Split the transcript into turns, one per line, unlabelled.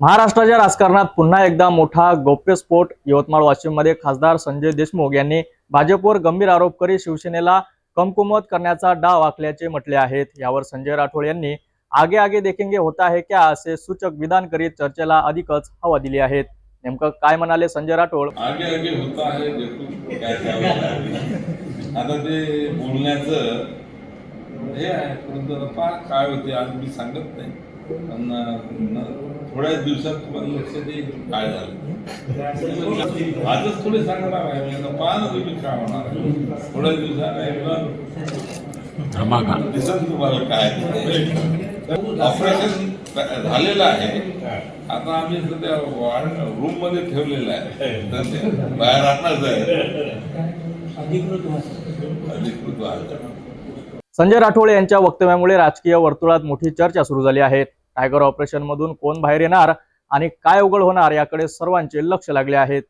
महाराष्ट्राच्या राजकारणात पुन्हा एकदा मोठा गौप्यस्फोट. यवतमाळ वाशिममध्ये खासदार संजय देशमुख यांनी भाजपवर गंभीर आरोप करीत शिवसेनेला कमकुमत करण्याचा डाव आखल्याचे म्हटले आहेत. यावर संजय राठोड यांनी आगे आगे देखेंगे होता है क्या असे सूचक विधान करीत चर्चेला अधिकच हवा दिली आहेत. नेमकं काय म्हणाले संजय राठोड?
आगे आगे होता है आहे. आता ते बोलण्याचं हे आहे परंतु काय होते आज मी सांगत नाही. थोड्याच दिवसात तुम्हाला लक्षात येईल काय झालं. आजच थोडे सांगणार आहे पहा ना तुम्ही काय होणार आहे. थोड्या दिवसात दिसत तुम्हाला काय ऑपरेशन झालेलं आहे. आता आम्ही सध्या रूममध्ये ठेवलेलं आहे. तर ते बाहेर आणणार आहे अधिकृत आहे
संजय राठोड यांच्या वक्तव्यामुळे राजकीय वर्तुळात मोठी चर्चा सुरू झाली आहे. टायगर ऑपरेशनमधून कोण बाहेर येणार आणि काय उघड होणार याकडे सर्वांचे लक्ष लागले आहेत.